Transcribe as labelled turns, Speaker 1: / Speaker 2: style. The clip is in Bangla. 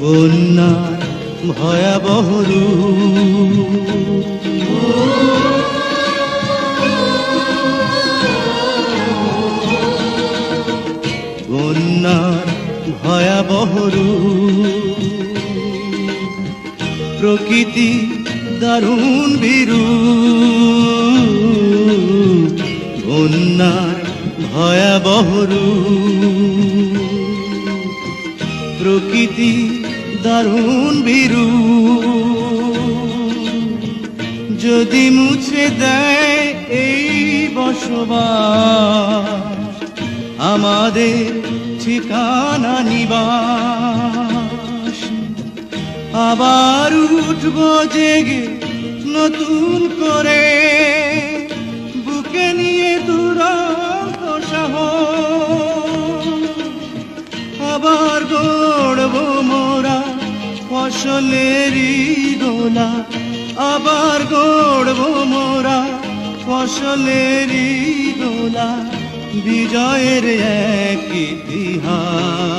Speaker 1: বন্যার ভয়াবহ বন্যার ভয়াবহ প্রকৃতি দারুণ বিরু বন্যার ভয়াবহ প্রকৃতি দারুণ বিরু যদি মুছে দেয় এই বসবাস, আমাদের ঠিকানা নিবাস। আবার উঠব জেগে নতুন করে। বুকে নিয়ে দুরন্ত সাহস। আবার গড়ব মোরা ফসলেরই গোলা আবার গড়ব মোরা ফসলেরই গোলা বিজয়ের এক ইতিহাস।